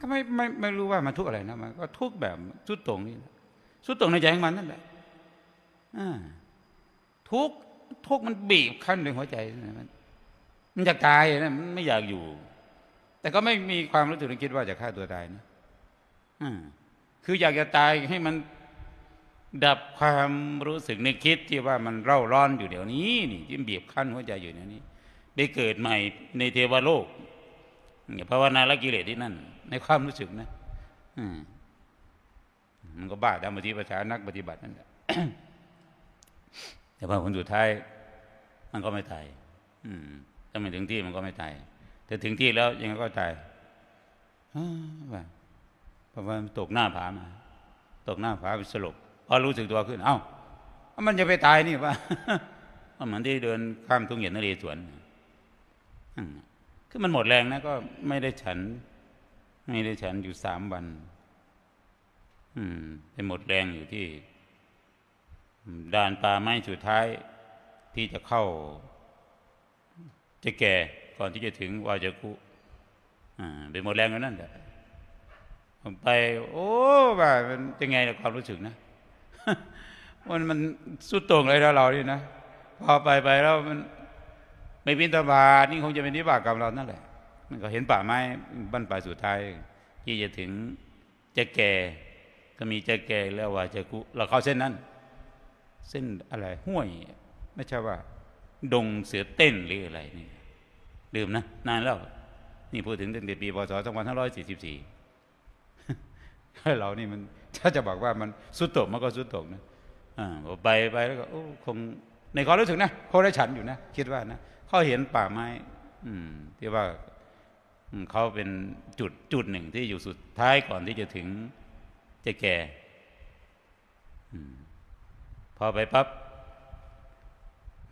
ก็ไม่ไม่ไม่รู้ว่ามันทุกอะไรนะมันก็ทุกแบบสุดต่งนี่สุดต่งในใจของมันนั่นแหละทุกทุกมันบีบคั้นในหัวใจมันมันอยากตายนะมันไม่อยากอยู่ แต่ก็ไม่มีความรู้สึกนึกคิดว่าจะฆ่าตัวตายนะคืออยากจะตายให้มันดับความรู้สึกนึกคิดที่ว่ามันเร่าร้อนอยู่เดี๋ยวนี้นี่ที่บีบคั้นหัวใจอยู่เดี๋ยวนี้ ได้เกิดใหม่ในเทวโลก ภาวนาละกิเลสที่นั่น ในความรู้สึกนะมันก็บ้าตามปฏิปทานักปฏิบัตินั่นแหละแต่ว่าผลสุดท้าย มันก็ไม่ตายถ้าไม่ถึงที่มันก็ไม่ตายแต่ถึงที่แล้วยังไงก็ตายเพราะว่าตกหน้าผามา ตกหน้าผาไปสลบพอรู้สึกตัวขึ้น เอ้า มันจะไปตายนี่ว่าเหมือนที่เดินข้ามทุ่งเหยียนนเรศวรอืม คือมันหมดแรงนะก็ไม่ได้ฉัน ไม่ได้ฉันอยู่สามวัน อืมไปหมดแรงอยู่ที่ด่านป่าไม้สุดท้ายที่จะเข้า จะแก่ก่อนที่จะถึงวาจะคุอ่าไปหมดแรงอยู่นั่นแหละผมไป โอ้ว่ามันจะไงล่ความรู้สึกนะมันมันสุดโต่งเลยแล้วเรานี่นะพอไปไปแล้วมัน ไม่บินตบาทนี่คงจะเป็นวิบากกรรมเรานั่นแหละ มันก็เห็นป่าไม้บ้านป่าสุดท้าย ที่จะถึงจะแก่ก็มีจะแก่แล้วว่าจะกุเราเข้าเส้นนั้น เส้นอะไรห้วย ไม่ใช่ว่า ดงเสือเต้นหรืออะไรนี่ลืมนะนานแล้วนี่พูดถึงตั้งแต่ปีพศ2544เรานี่มันถ้าจะบอกว่ามันสุดโต่งมันก็สุดโต่งนะอ่าไปไปแล้วก็โอ้คงในความรู้สึกนะเขาได้ฉันอยู่นะ คิดว่านะ เขาเห็นป่าไม้ อืม ที่ว่าเขาเป็นจุดจุดหนึ่งที่อยู่สุดท้ายก่อนที่จะถึงจะแก่พอไปปั๊บ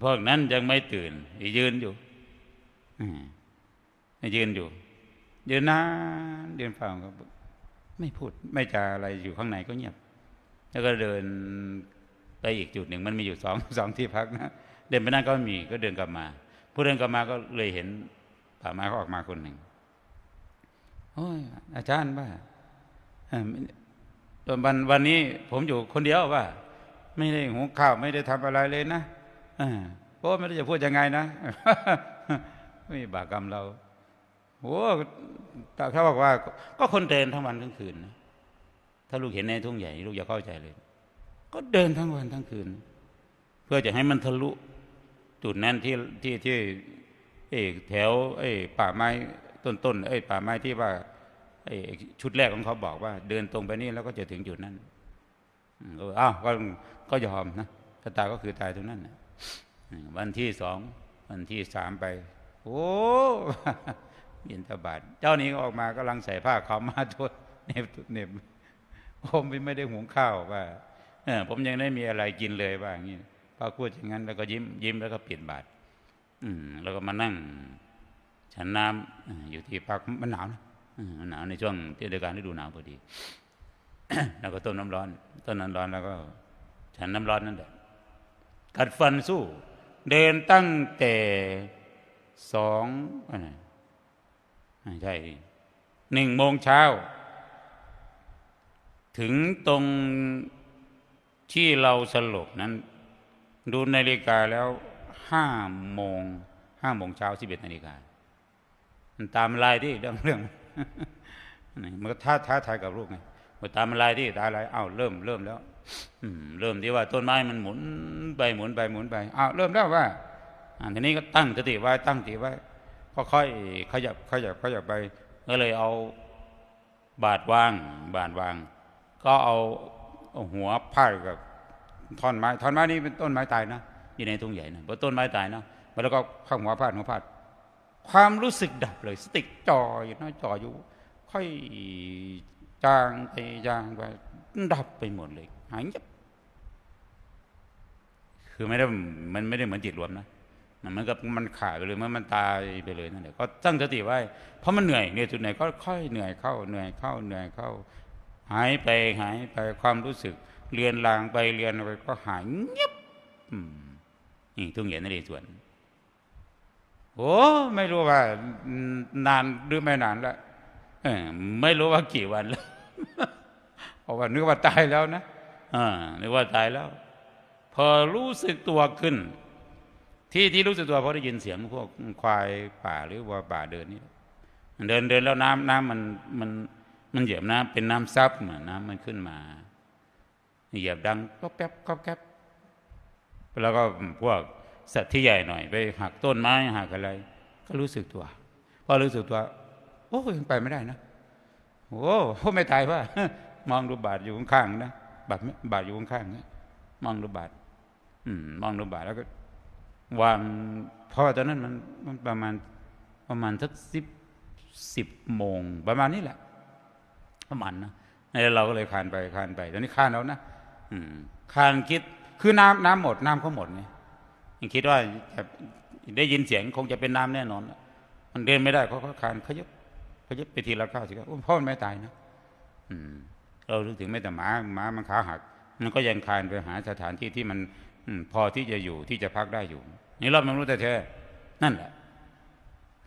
พวกนั้นยังไม่ตื่นยืนอยู่ยืนอยู่ ยืนนานยืนฟังก็ไม่พูด ไม่จาอะไรอยู่ข้างในก็เงียบ แล้วก็เดินไปอีกจุดหนึ่ง มันมีอยู่สองสองที่พักนะ เดินไปนั่นก็มีก็เดินกลับมา ผู้เดินกลับมาก็เลยเห็นป่าไม้เขาออกมาคนหนึ่งโอ้ยอาจารย์ว่าตอนวันวันนี้ผมอยู่คนเดียวว่า ไม่ได้หุงข้าวไม่ได้ทำอะไรเลยนะเอพราะไม่ได้จะพูดยังไงนะไม่บากกรรมเราโอ้แต่เขาบอกว่า ก็คนเดินทั้งวันทั้งคืนนะถ้าลูกเห็นในทุ่งใหญ่ลูกอย่าเข้าใจเลย ก็เดินทั้งวันทั้งคืน เพื่อจะให้มันทะลุ จุดนั้นที่ที่ที่เอ้แถวไอ้ป่าไม้ต้นต้นไอ้ป่าไม้ที่ว่าไอ้ชุดแรกของเขาบอกว่า เดินตรงไปนี่แล้วก็จะถึงจุดนั้นก็อ้าวก็ก็ยอมนะถ้าตายก็คือตายตรงนั้นนะวันที่สองวันที่สามไปโอ้บินทบาทเจ้านี้ออกมากำลังใส่ผ้าขาวมาตัวเน็บเน็บผมไม่ได้หุงข้าวว่าเออผมยังได้มีอะไรกินเลยว่าอย่างนี้ พอพูดอย่างนั้น แล้วก็ยิ้มยิ้มแล้วก็เปลี่ยนบาทอืมแล้วก็มานั่ง ฉันน้ำอยู่ที่พักมันหนาวนะมันหนาวในช่วงเทศกาลฤดูหนาวพอดี แล้วก็ต้มน้ำร้อน ต้นน้ำร้อนแล้วก็ ฉันน้ำร้อนนั่นแหละกัดฟันสู้ เดินตั้งแต่สองอะไรใช่หนึ่งโมงเช้า ถึงตรงที่เราสลบนั้น ดูนาฬิกาแล้วห้าโมงห้าโมงเช้าสิบเอ็ดนาฬิกามันตามลายที่เรื่องเรื่องมันก็ท้าท้าทายกับลูกไงมันตามลายที่ตาลายอ้าวเริ่มเริ่มแล้วอืเริ่มที่ว่าต้นไม้มันหมุนไปหมุนไปหมุนไปอ้าวเริ่มแล้วว่าอ่าทีนี้ก็ตั้งสติไว้ตั้งสติไว้ค่อยๆขยับขยับขยับไปก็เลยเอาบาดวาง บาดวาง ก็เอาเอาหัวพาดกับ ท่อนไม้ท่อนไม้นี่เป็นต้นไม้ตายนะอยู่ในทุ่งใหญ่นะเพราะต้นไม้ตายนะแล้วก็ข้างหัวพาดหัวพาดความรู้สึกดับเลยสติจ่ออยู่นะจ่ออยู่ ค่อยจางไปจางไปดับไปหมดเลยหายเงียบคือไม่ได้มันไม่ได้เหมือนจิตรวมนะมันเหมือนกับมันขาดไปเลยเมื่อมันตายไปเลยนั่นแหละก็ตั้งสติไว้ เพราะมันเหนื่อยเนี่ยจุดไหนก็ค่อยเหนื่อยเข้าเหนื่อยเข้าเหนื่อยเข้า หายไปหายไปความรู้สึก เรียนลางไปเรียนไปก็หายเงียบนี่ทุ่งเหยียนนเรศวรโอ้ไม่รู้ว่า นานหรือไม่นานแล้วไม่รู้ว่ากี่วันแล้วเพราะว่านึกว่าตายแล้วนะอนึกว่าตายแล้ว พอรู้สึกตัวขึ้น ที่ที่รู้สึกตัวเพราะได้ยินเสียงพวกควายป่าหรือวัวป่าเดินนี่เดินเดินแล้วน้ำน้ำมันมันมันเหยียบน้ำเป็นน้ำซับเหมือนน้ำมันขึ้นมา เหยียบดังก็แป๊บก็แป๊บแล้วก็พวกสัตว์ที่ใหญ่หน่อยไปหักต้นไม้หักอะไร ก็รู้สึกตัวพอรู้สึกตัวโอ้ยังไปไม่ได้นะโอ้โหไม่ตายว่ามองดูบาดอยู่ข้างๆนะบาดบาดอยู่ข้างๆนะมองดูบาดอืมมองดูบาดแล้วก็วางพราะว่าตอนนั้นมันมันประมาณประมาณสักสิบสิบโมงประมาณนี้แหละประมาณนะแล้วเราก็เลยคานไปคานไปตอนนี้คานแล้วนะ อืมคานคิดคือน้ำน้ำหมดน้ำเขาหมดไงยังคิดว่าจะได้ยินเสียงคงจะเป็นน้ำแน่นอน มันเดินไม่ได้เขาก็คานขยับขยับไปทีละก้าวสิครับพ่อมันไม่ตายนะอืมเรารู้ถึงไม่แต่หมาหมามันขาหัก มันก็ยังคานไปหาสถานที่ที่มันอพอที่จะอยู่ที่จะพักได้อยู่นี่เราไม่รู้แต่แท้นั่นแหละ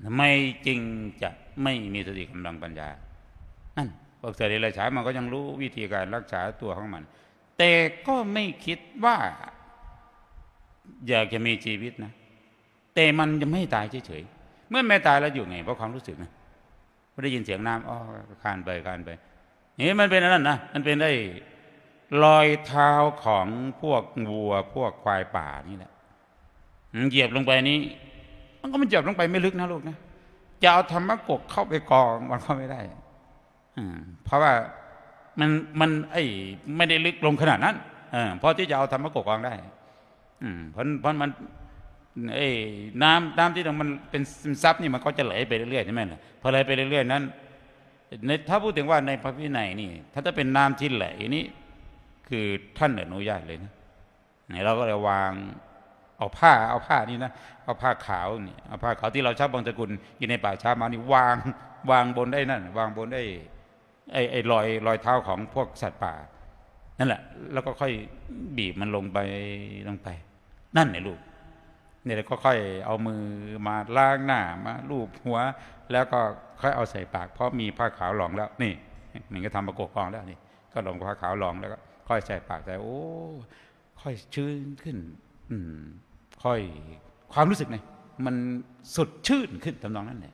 ทำไมจริงจะไม่มีสติกำลังปัญญานั่นพวกเสรีราชายมันก็ยังรู้วิธีการรักษาตัวของมัน แต่ก็ไม่คิดว่า อยากจะมีชีวิตนะ แต่มันจะไม่ตายเฉยๆเมื่อไม่ตายแล้วอยู่ไง เพราะความรู้สึกนะพอได้ยินเสียงน้ำอ๋อคานไปคานไปนี่มันเป็นอันนั้นะมันเป็นได้รอยเท้าของพวกวัว พวกควายป่านี่แหละเหยียบลงไปนี้มันก็มันเหยียบลงไปไม่ลึกนะลูกนะจะเอาธรรมะกกเข้าไปกองมันก็ไม่ได้อืมเพราะว่า มันมันไอ้ไม่ได้ลึกลงขนาดนั้นเออพอที่จะเอาธรรมกกกองได้ อืมเพราะเพราะมันไอ้น้ำน้ำที่มันเป็นซึมซับนี่มันก็จะไหลไปเรื่อยๆใช่ไหมล่ะพอไหลไปเรื่อยๆนั้นในถ้าพูดถึงว่าในพระวินัยนี่ ถ้าจะเป็นน้ำที่ไหลนี่คือท่านอนุญาตเลยนะนี่เราก็เลยวางเอาผ้าเอาผ้านี่นะเอาผ้าขาวนี่เอาผ้าขาวที่เราชอบบางตะกุลอยู่ในป่าช้ามานี่วางวางบนได้นั่น วางบนได้ ไอ้ไอ้รอยรอยเท้าของพวกสัตว์ป่า นั่นแหละ แล้วก็ค่อยบีบมันลงไปลงไป นั่นเนี่ยลูกเนี่ยแล้วก็ค่อยเอามือมาล้างหน้ามาลูบหัว แล้วก็ค่อยเอาใส่ปาก เพราะมีผ้าขาวรองแล้ว นี่มันก็ทำประกบกองแล้วนี่ ก็ลงผ้าขาวรองแล้วก็ ค่อยใส่ปากแต่โอ้ค่อยชื้นขึ้น อืม ค่อยความรู้สึกไงมันสดชื่นขึ้นทำนองนั้นแหละ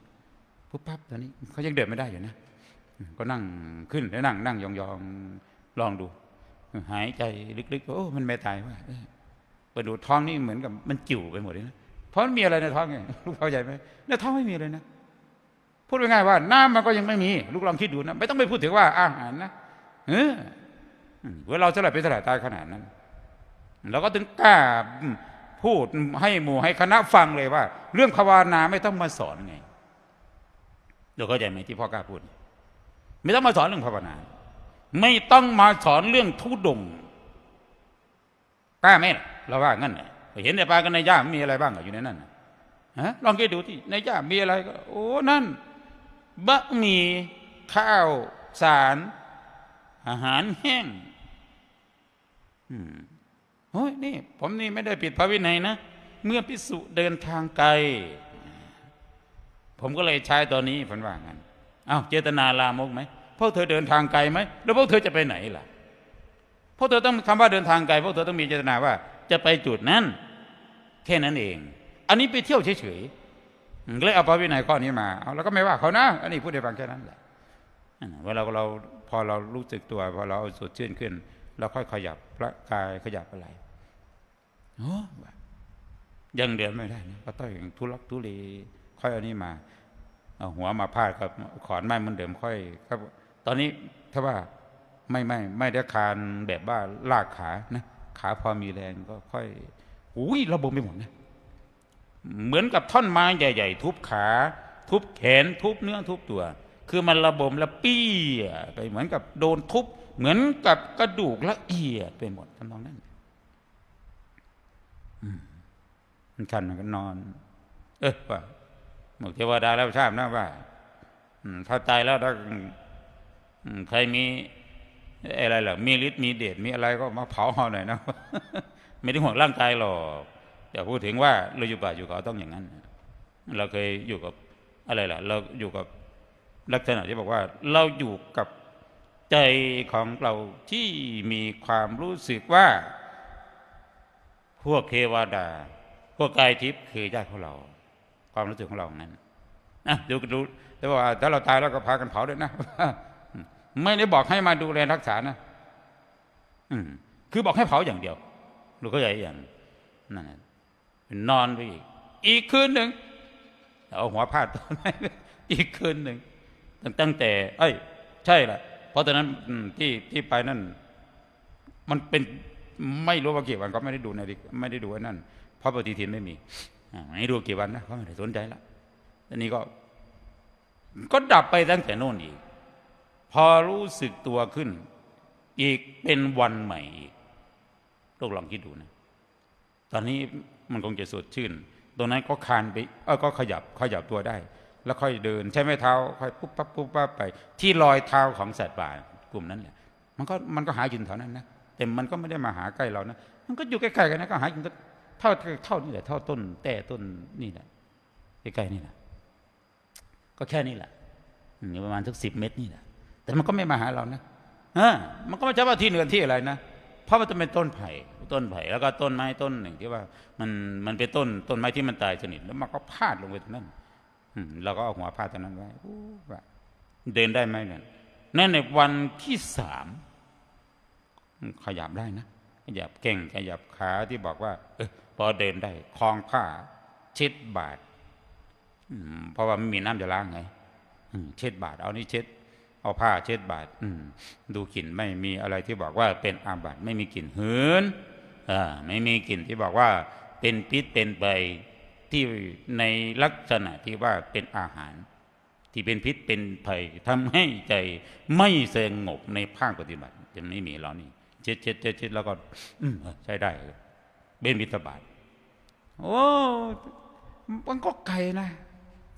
ปุ๊บปั๊บตอนนี้เขายังเดินไม่ได้อยู่นะ ก็นั่งขึ้นแล้วนั่งนั่งยองๆลองดู หายใจลึกๆโอ้มันไม่ตายว่าเออไปดูท้องนี่เหมือนกับมันจิ๋วไปหมดเลยนะเพราะมันมีอะไรในท้องไงลูกเข้าใจไหมในท้องไม่มีเลยนะพูดง่ายๆว่า น้ำมันก็ยังไม่มี ลูกลองคิดดูนะไม่ต้องไปพูดถึงว่าอาหารนะเออเวลาเราจะไหลไปสลายตายขนาดนั้นเราก็ถึงกล้าพูดให้หมู่ให้คณะฟังเลยว่า เรื่องภาวนาไม่ต้องมาสอนไงเดี๋ยวเข้าใจไหมที่พ่อกล้าพูด ไม่ต้องมาสอนเรื่องภาวนา ไม่ต้องมาสอนเรื่องทุดงกล้าไหมเราว่างั้นเห็นในปลากันในย่ามมีอะไรบ้างอยู่ในนั้นฮะลองคิดดูที่ในย่ามมีอะไรก็ โอ้นั่นบะหมี่ข้าวสารอาหารแห้งโอ้ยนี่ ผมนี่ไม่ได้ผิดพระวินัยนะ เมื่อพิสุเดินทางไกล ผมก็เลยใช้ตัวนี้ผมว่างั้น อ้าวเจตนาลามกไหมพวกเธอเดินทางไกลไหมแล้วพวกเธอจะไปไหนล่ะพวกเธอต้องคำว่าเดินทางไกลพวกเธอต้องมีเจตนาว่า จะไปจุดนั้นแค่นั้นเอง อันนี้ไปเที่ยวเฉยๆเลยเอาพระวินัยข้อนี้มาเอาแล้วก็ไม่ว่าเขานะ อันนี้พูดให้ฟังแค่นั้นแหละเวลาเราพอเรารู้สึกตัว พอเราสดชื่นขึ้นเราค่อยขยับพระกายขยับอะไรโอ้ยังเดินไม่ได้นะก็ต้องอย่างทุลักทุเลค่อยเอานี้มา เอาหัวมาพาดกับขอนไม้เหมันเดิมค่อยครับ ตอนนี้ถ้าว่าไม่ไม่ไม่ได้คานแบบว่าลากขานะขาพอมีแรงก็ค่อยอุ้ยระบมไปหมดนะเหมือนกับท่อนไม้ใหญ่ ๆ ทุบขา ทุบแขนทุบเนื้อทุบตัว คือมันระบมละปี้ไปเหมือนกับโดนทุบ เหมือนกับกระดูกละเอียดไปหมดทำนองนั้นมันคันมันก็นอน เออว่า หมกเทวดาแล้วทราบนะว่าถ้าตายแล้วถ้าใครมีอะไรหรอมีฤทธิ์มีเดชมีอะไรก็มาเผาเอาหน่อยนะไม่ได้ห่วงร่างกายหรอกแต่พูดถึงว่าเราอยู่ป่าอยู่เขาต้องอย่างนั้น เราเคยอยู่กับอะไรล่ะ เราอยู่กับลักษณะที่บอกว่า เราอยู่กับใจของเราที่มีความรู้สึกว่า พวกเทวดา พวกกายทิพย์คือญาติของเรา ความรู้สึกของเรานั้นนะดูดูแต่ว่าถ้าเราตายแล้วก็พากันเผาด้วยนะไม่ได้บอกให้มาดูแลรักษานะอืมคือบอกให้เผาอย่างเดียวรู้ก็ใหญ่อย่างนั่นนอนไปอีก อีกคืนหนึ่งเอาหัวพาดต้นไม้อีกคืนหนึ่งตั้งตั้งแต่ เอ้ย ใช่ละเพราะตอนนั้นที่ที่ไปนั่น มันเป็นไม่รู้ว่ากี่วันก็ไม่ได้ดูนาฬิกไม่ได้ดูนั่นเพราะปฏิทินไม่มี ไม่รู้กี่วันนะเขาไม่ได้สนใจละอันนี้ก็ ก็ดับไปตั้งแต่โน่นอีก พอรู้สึกตัวขึ้น อีกเป็นวันใหม่อีกลูกลองคิดดูนะ ตอนนี้มันคงจะสดชื่น ตรงนั้นก็คานไปเออก็ขยับขยับตัวได้ แล้วค่อยเดิน ใช้ไม้เท้าค่อยปุ๊บปั๊บปุ๊บปั๊บไป ที่รอยเท้าของสัตว์ป่ากลุ่มนั้นแหละมันก็มันก็หากินแถวนั้นนะแต่มันก็ไม่ได้มาหาใกล้เรานะมันก็อยู่ใกล้ๆกันนะก็หากินก็ ท่าเท่านี่แหละเท่าต้น แต่ต้นนี่แหละใกล้ๆนี่แหละก็แค่นี้แหละอืมอยู่ประมาณสักสิบเมตรนี่แหละแต่มันก็ไม่มาหาเรานะเออมันก็ไม่ใช่ว่าที่เนือนที่อะไรนะเพราะมันจะเป็นต้นไผ่ต้นไผ่แล้วก็ต้นไม้ต้นหนึ่งที่ว่ามันมันเป็นต้นต้นไม้ที่มันตายสนิทแล้วมันก็พาดลงไปตรงนั้นอืมเราก็เอาหัวพาดตรงนั้นไว้อู้ว่าเดินได้ไหมเนี่ยนั่นในวันที่สามขยับได้นะขยับเก่งขยับขาที่บอกว่า เออ พอเดินได้คลองผ้า เช็ดบาทเพราะว่าไม่มีน้ำจะล้างไงเช็ดบาทเอานี่เช็ด เอาผ้าเช็ดบาทดูกลิ่นไม่มีอะไรที่บอกว่าเป็นอาบัติไม่มีกลิ่นหืนไม่มีกลิ่นที่บอกว่า เป็นพิษเป็นไปที่ในลักษณะที่ว่าเป็นอาหาร ที่เป็นพิษเป็นภัยทำให้ใจไม่สงบในภาคปฏิบัติจะไม่มีเรานี่เช็ดเช็ดเช็ดแล้วก็ใช้ได้เบนบิตาบาทโอ้มันก็ไกลนะ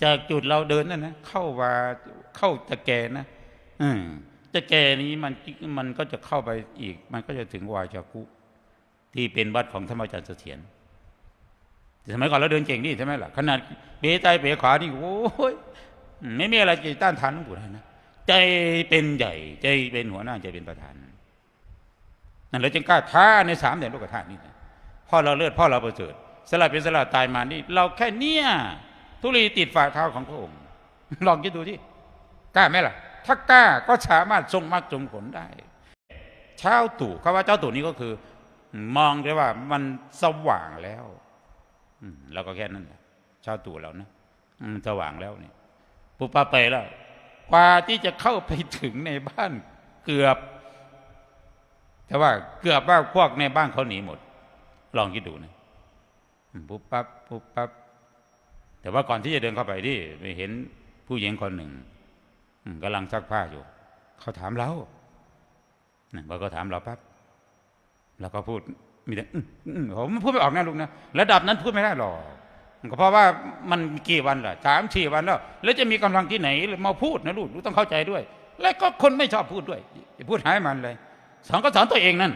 จากจุดเราเดินนั่นนะเข้าว่าเข้าตะแกนะอืมตะแกนี้มันมันก็จะเข้าไปอีก มันก็จะถึงวายจากุที่เป็นวัดของธรรมอาจารย์เสถียรแต่สมัยก่อนเราเดินเก่งนี่ใช่ไหมล่ะขนาดเป๋ใจเป๋ขวานี่โอ้ยไม่มีอะไรจะต้านทานหลวงปู่ได้นะใจเป็นใหญ่ ใจเป็นหัวหน้าใจเป็นประธานนั่นเราจึงกล้าท้าในสามแดนโลกธาตุนี่นะ พ่อเราเลือดพ่อเราประเสริฐสลับเป็นสลับตายมานี่ เราแค่เนี้ยทุลีติดฝ่าเท้าของพระองค์ลองคิดดูที่กล้าไหมล่ะ ถ้ากล้าก็สามารถทรงมรรคทรงผลได้ เช้าตู่คำว่าเจ้าตู่นี้ก็คือ มองได้ว่ามันสว่างแล้วอืมเราก็แค่นั้นแหละเช้าตู่เรานะอืมสว่างแล้วนี่ปุบปาไปแล้ว กว่าที่จะเข้าไปถึงในบ้านเกือบ แต่ว่าเกือบว่าพวกในบ้านเขาหนีหมด ลองคิดดูนะอืมปุ๊บปั๊บปุ๊บปั๊บแต่ว่าก่อนที่จะเดินเข้าไปที่ไปเห็นผู้หญิงคนหนึ่งอืมกำลังซักผ้าอยู่ เขาถามเรานะพอเขาถามเราปั๊บเราก็พูดมีแต่อื้ออื้อผมพูดไม่ออกนะลูกนะระดับนั้นพูดไม่ได้หรอกก็เพราะว่ามันกี่วันล่ะสามสี่วันแล้ว แล้วจะมีกำลังที่ไหนมาพูดนะลูกลูกต้องเข้าใจด้วย และก็คนไม่ชอบพูดด้วยอย่าพูดหายมันเลย สอนก็สอนตัวเองนั่น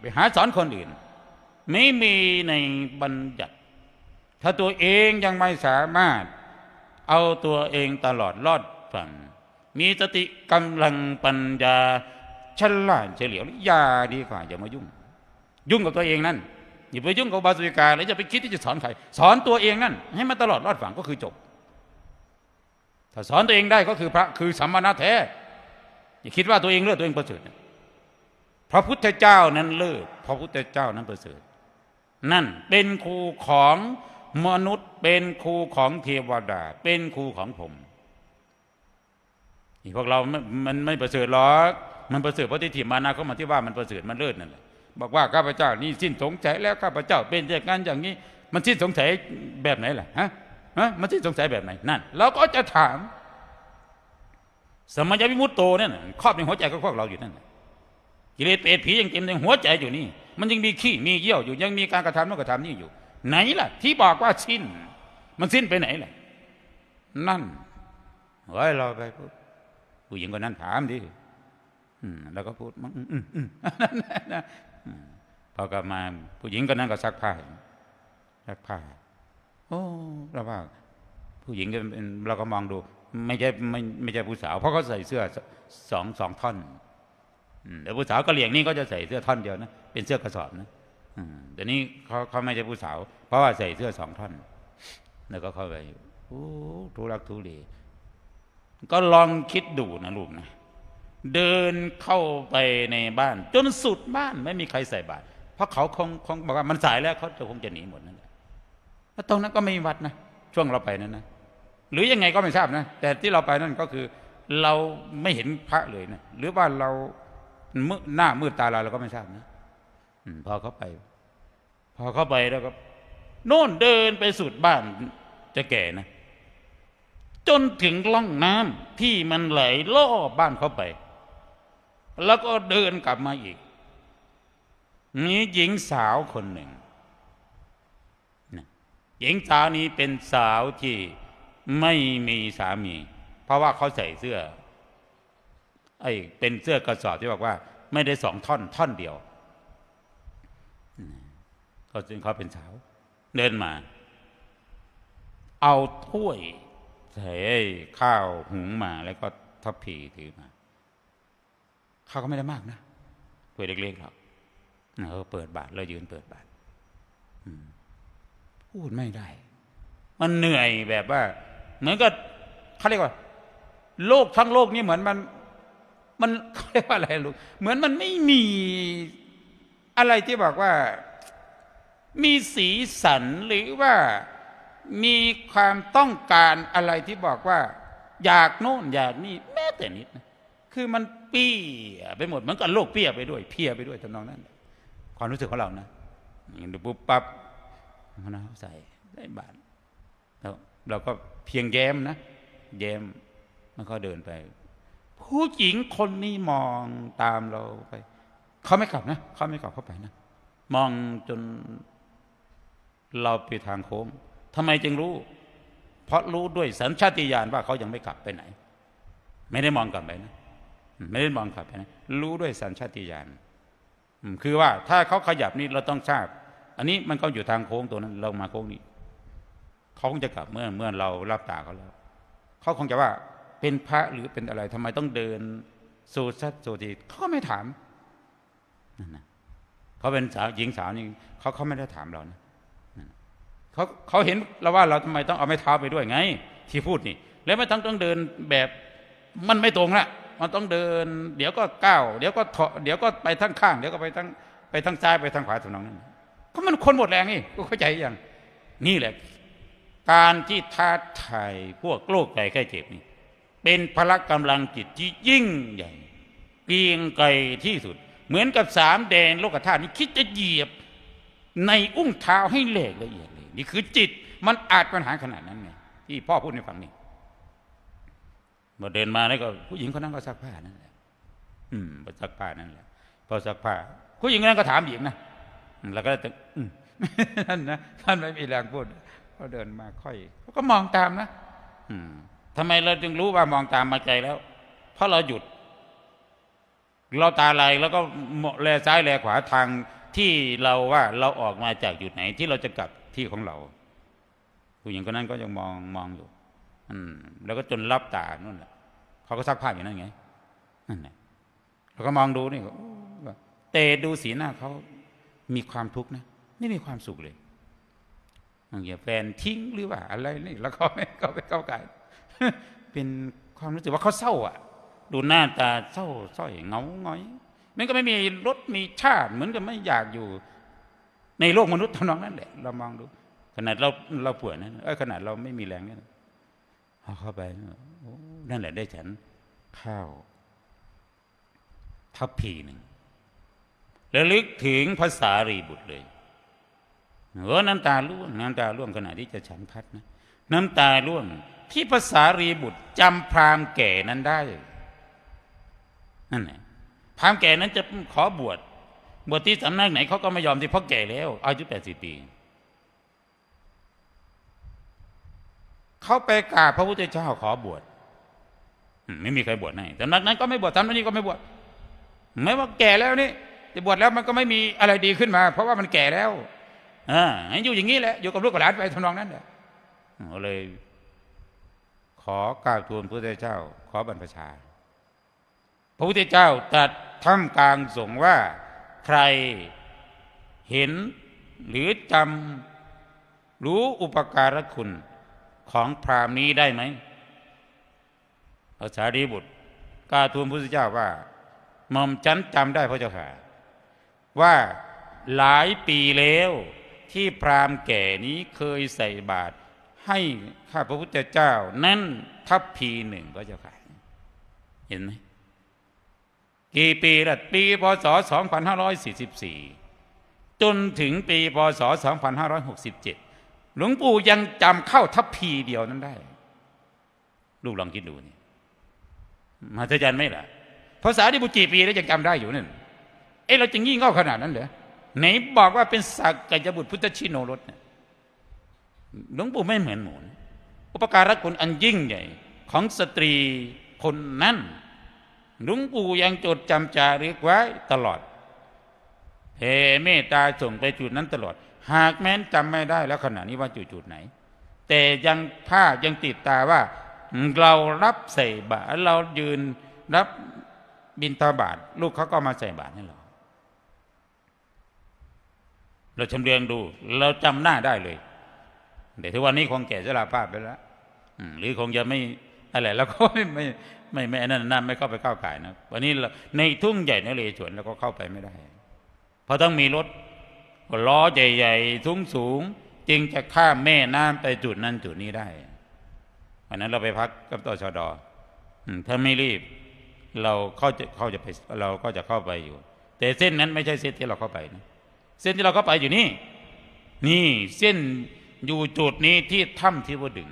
ไปหาสอนคนอื่น ไม่มีในบัญญัติ ถ้าตัวเองยังไม่สามารถ เอาตัวเองตลอดรอดฝั่งมีสติกำลังปัญญาฉลาดเฉลียวอย่าดีกว่าอย่ามายุ่ง ยุ่งกับตัวเองนั่นอย่าไปยุ่งกับบาสุิกาแล้วจะไปคิดที่จะสอนใครสอนตัวเองนั่น ให้มันตลอดรอดฝั่งก็คือจบ ถ้าสอนตัวเองได้ก็คือพระคือสัมมาณะแท้อย่าคิดว่าตัวเองเลือดตัวเองประเสริฐพระพุทธเจ้านั้นเลิศพระพุทธเจ้านั้นประเสริฐ นั่นเป็นครูของมนุษย์เป็นครูของเทวดา เป็นครูของผมพวกเรา มันมันไม่ประเสริฐหรอกมันประเสริฐเพราะที่ถิมานาเขามาที่ว่ามันประเสริฐมันเลิศนั่นแหละบอกว่าข้าพเจ้านี่สิ้นสงสัยแล้วข้าพเจ้าเป็นอย่างนั้นอย่างนี้ มันสิ้นสงสัยแบบไหนล่ะฮะฮะมันสิ้นสงสัยแบบไหนนั่นเราก็จะถาม สมัยวิมุตโตเนี่ยน่ะครอบในหัวใจของพวกเราอยู่นั่นกิเลสเปรตผียังเต็มในหัวใจอยู่นี่ มันยังมีขี้มีเยี่ยวอยู่ ยังมีการกระทำโน้นกระทำนี่อยู่ ไหนล่ะ ที่บอกว่าสิ้น มันสิ้นไปไหนล่ะ นั่นไว้ยเราไปพูดผู้หญิงคนนั้นถามดิแล้วก็พูดมันอืมอืมอืมอืมพอกลับมาผู้หญิงคนนั้นก็ซักผ้าซักผ้าโอ้เราว่า ผู้หญิงก็เป็นเราก็มองดู ไม่ใช่ไม่ไม่ใช่ผู้สาว เพราะเขาใส่เสื้อสองสองท่อน แต่ผู้สาวกะเหลี่ยงนี่ก็จะใส่เสื้อท่อนเดียวนะเป็นเสื้อกระสอบนะอืมเดี๋ยวนี้เขาเขาไม่ใช่ผู้สาว เพราะว่าใส่เสื้อสองท่อน แล้วก็เข้าไปโอ้ทุรักทุเลก็ลองคิดดูนะลูกนะเดินเข้าไปในบ้าน จนสุดบ้านไม่มีใครใส่บาตรเพราะเขาคงคงบอกว่ามันสายแล้วเขาจะคงจะหนีหมดนั่นแหละแล้วตรงนั้นก็ไม่มีวัดนะช่วงเราไปนั้นนะหรือยังไงก็ไม่ทราบนะแต่ที่เราไปนั่นก็คือ เราไม่เห็นพระเลยนะหรือว่าเรา มืดหน้ามืดตาเราเราก็ไม่ทราบนะพอเข้าไป พอเข้าไปแล้วก็โน่นเดินไปสุดบ้านจะแก่นะ จนถึงล่องน้ำที่มันไหลล่อบ้านเข้าไป แล้วก็เดินกลับมาอีกมีหญิงสาวคนหนึ่งหญิงสาวนี้เป็นสาวที่ไม่มีสามี เพราะว่าเขาใส่เสื้อ ไอ้เป็นเสื้อกระสอบที่บอกว่า ไม่ได้สองท่อนท่อนเดียวเขาจึงเขาเป็นสาว เดินมา เอาถ้วยใส่ข้าวหุงมาแล้วก็ทัพพีถือมาข้าวก็ไม่ได้มากนะถ้วยเล็กๆหรอกเออเปิดบาทแล้วยืนเปิดบาทพูดไม่ได้ มันเหนื่อยแบบว่า เหมือนกับเขาเรียกว่า โลกทั้งโลกนี้เหมือนมัน มันเขาเรียกว่าอะไรลูกเหมือนมันไม่มีอะไรที่บอกว่า มีสีสันหรือว่ามีความต้องการอะไรที่บอกว่า อยากโน่นอยากนี่แม้แต่นิดนะคือมันเปี้ยไปหมดเหมือนกับโลกเปี้ยไปด้วย เพี้ยไปด้วยทำนองนั้น ความรู้สึกของเรานะอย่างนี้ปุ๊บปั๊บมะนาใส่ได้บาทแล้วเราก็เพียงแย้มนะแย้มมันก็เดินไป ผู้หญิงคนนี้มองตามเราไปเขาไม่กลับนะเขาไม่กลับเข้าไปนะมองจนเราไปทางโค้งทำไมจึงรู้ เพราะรู้ด้วยสัญชาติญาณว่าเขายังไม่กลับไปไหน ไม่ได้มองกลับไปนะไม่ได้มองกลับไปนะรู้ด้วยสัญชาติญาณคือว่าถ้าเขาขยับนี่เราต้องทราบ อันนี้มันก็อยู่ทางโค้งตัวนั้น เรามาโค้งนี้เขาคงจะกลับเมื่อเมื่อเรารับตาเขาแล้วเขาคงจะว่า เป็นพระหรือเป็นอะไรทำไมต้องเดินสู่สัตสู่ทีเขาก็ไม่ถามนั่นนะเขาเป็นสาวหญิงสาวนี่เขาเขาไม่ได้ถามเรานะนนะเขาเขาเห็นเราว่าเราทำไมต้องเอาไม้เท้าไปด้วยไง ที่พูดนี่ แล้วไม่ต้องต้องเดินแบบมันไม่ตรงละมันต้องเดิน เดี๋ยวก็ก้าวเดี๋ยวก็เถาะเดี๋ยวก็ไปทั้งข้าง เดี๋ยวก็ไปทั้งไปทั้งซ้ายไปทั้งขวาทำนองนั้นก็มันคนหมดแรงนี่ก็เข้าใจยังนี่แหละ การที่ท้าทายพวกโรคไก่ไข้เจ็บนี่ เป็นพละกำลังจิตที่ยิ่งใหญ่เกียงไกรที่สุด เหมือนกับสามแดนโลกธาตุนี่คิดจะเหยียบในอุ้งเท้าให้แหลกละเอียดเลย นี่คือจิตมันอาจปัญหาขนาดนั้นไงที่พ่อพูดในฟังนี่พอเดินมาแล้วก็ ผู้หญิงคนนั้นก็ซักผ้านั่นแหละอืมพอซักผ้านั่นแหละพอซักผ้าผู้หญิงคนนั้นก็ถามอีกนะแล้วก็จะอืมนั่นนะท่านไม่มีแรงพูดเขาเดินมาค่อยเขาก็มองตามนะ อืม ทำไมเราจึงรู้ว่ามองตามมาใจแล้ว เพราะเราหยุด เราตาลายแล้วก็แลซ้ายแลขวาทางที่เราว่าเราออกมาจากจุดไหน ที่เราจะกลับที่ของเราผู้หญิงคนนั้นก็ยังมองมองอยู่ อืม แล้วก็จนรับตานั่นแหละเขาก็ซักผ้าอยู่นั่นไงนั่นแหละเราก็มองดูนี่ก็โอ้ว่าแต่ดูสีหน้าเขามีความทุกข์นะไม่มีความสุขเลยอย่างแฟนทิ้งหรือว่าอะไรนี่แล้วเขาไม่เขาไม่เข้าใจ เป็นความรู้สึกว่าเขาเศร้าอะ ดูหน้าตาเศร้าส้อยเงาหงอยมันก็ไม่มีรสมีชาติ เหมือนกับไม่อยากอยู่ ในโลกมนุษย์เท่านั้นแหละ เรามองดู ขนาดเราเราป่วยนะเออขนาดเราไม่มีแรงเนี่ยเอาเข้าไปนั่นแหละได้ฉันข้าวทัพพีหนึ่งแล้วลึกถึงภาษารีบุตรเลยเออน้ำตาร่วงน้ำตาร่วงขณะที่จะฉันพัดนะ น้ำตาร่วง ที่ภาษารีบุตรจำพราหมณ์แก่นั้นได้นั่นแหละพราหมณ์แก่นั้นจะขอบวชบวชที่สำนักไหนเขาก็ไม่ยอมที่เพราะแก่แล้ว อายุแปดสิบปีเขาไปกราบพระพุทธเจ้าขอบวชไม่มีใครบวชให้สำนักนั้นก็ไม่บวชสำนักนี้ก็ไม่บวชไม่ว่าแก่แล้วนี่จะบวชแล้วมันก็ไม่มีอะไรดีขึ้นมา เพราะว่ามันแก่แล้วอ่าอยู่อย่างนี้แหละอยู่กับลูกกับหลานไปทำนองนั้นแหละเลย ขอกราบทูลพระพุทธเจ้า ขอบรรพชา พระพุทธเจ้าตรัสท่ามกลางสงว่าใครเห็นหรือจำรู้อุปการะคุณของพราหมณ์นี้ได้ไหมพระสารีบุตรกล้าทูลพระพุทธเจ้าว่าหม่อมฉันจำได้พระเจ้าค่ะ ว่าหลายปีแล้วที่พราหมณ์แก่นี้เคยใส่บาตร ให้ข้าพระพุทธเจ้า นั่นทัพพีหนึ่งพระเจ้าค่ะเห็นไหมกี่ปีละปีพศ 2544 จนถึงปีพศ 2567 หลวงปู่ยังจำเข้าทัพพีเดียวนั้นได้ ลูกลองคิดดูนี่มหัศจรรย์ไหมล่ะภาษาที่บุจีปีแล้วยังจำได้อยู่นั่นเอ้เราจะงี่เง่าขนาดนั้นเหรอไหนบอกว่าเป็นสักกัจบุตรพุทธชินโนรสเนี่ย หลวงปู่ไม่เหมือนหมูนอุปการะคุณอันยิ่งใหญ่ของสตรีคนนั้นหลวงปู่ยังจดจำจารึกไว้ตลอดเฮเมตตาส่งไปจุดนั้นตลอด หากแม้นจำไม่ได้แล้วขณะนี้ว่าจุดจุดไหน แต่ยังภายังติดตาว่า เรารับใส่บาตรเรายืนรับบินตาบาทลูกเขาก็มาใส่บาตรให้เราเราชำเลืองดู เราจำหน้าได้เลย แต่ทุกวันนี้คงแก่ชราภาพไปแล้วอืหรือคงจะไม่อะไรแล้วก็ไม่ไม่ไม่ไม่นนั้นนั่นไม่เข้าไปเข้าก่ายนะวันนี้เราในทุ่งใหญ่ในเลสวนเราก็เข้าไปไม่ได้ เพราะต้องมีรถล้อใหญ่ๆสูงสูง จึงจะข้ามแม่น้ำไปจุดนั้นจุดนี้ได้วันนั้นเราไปพักกับตชดอืถ้าไม่รีบ เราเข้าจะเข้าจะไปเราก็จะเข้าไปอยู่ แต่เส้นนั้นไม่ใช่เส้นที่เราเข้าไปนะเส้นที่เราเข้าไปอยู่นี่ นี่เส้น อยู่จุดนี้ที่ถ้ำที่วดึง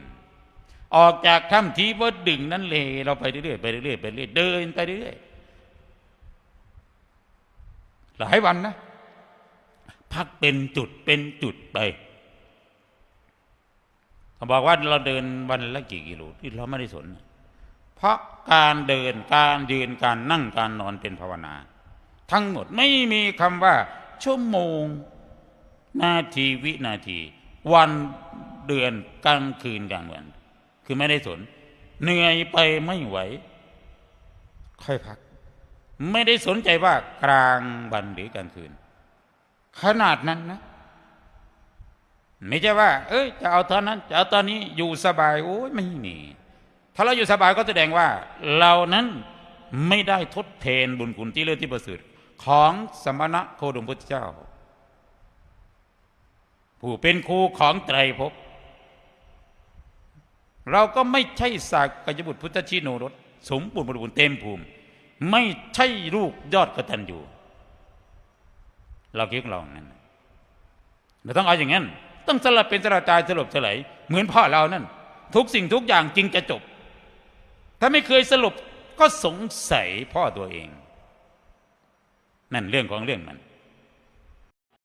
ออกจากถ้ำที่วดึงนั้นเลย เราไปเรื่อยๆไปเรื่อยๆไปเรื่อยๆเดินไปเรื่อยๆหลายวันนะ พักเป็นจุดเป็นจุดไปเขาบอกว่าเราเดินวันละกี่กิโลที่เราไม่ได้สน เพราะการเดินการยืนการนั่งการนอนเป็นภาวนา ทั้งหมดไม่มีคำว่าชั่วโมงนาทีวินาที วันเดือนกลางคืนกลางวัน คือไม่ได้สน เหนื่อยไปไม่ไหว ค่อยพัก ไม่ได้สนใจว่ากลางวันหรือกลางคืน ขนาดนั้นนะ ไม่ใช่ว่า เอ้ย จะเอาตอนนั้น จะเอาตอนนี้อยู่สบายโอ้ยไม่มีถ้าเราอยู่สบายก็แสดงว่า เรานั้นไม่ได้ทดแทนบุญคุณที่เลิศที่ประเสริฐของสมณะโคดมพุทธเจ้า ผู้เป็นครูของไตรภพเราก็ไม่ใช่สากกยบุตรพุทธชิโนรสสมบูรณ์บริบูรณ์เต็มภูมิ ไม่ใช่ลูกยอดกตัญญูเราคิดของเรานั้นเราต้องเอาอย่างนั้น ต้องสลับเป็นสลับตายสลบเฉลยเหมือนพ่อเรานั่น ทุกสิ่งทุกอย่างจริงจะจบ ถ้าไม่เคยสรุปก็สงสัยพ่อตัวเอง นั่นเรื่องของเรื่องมัน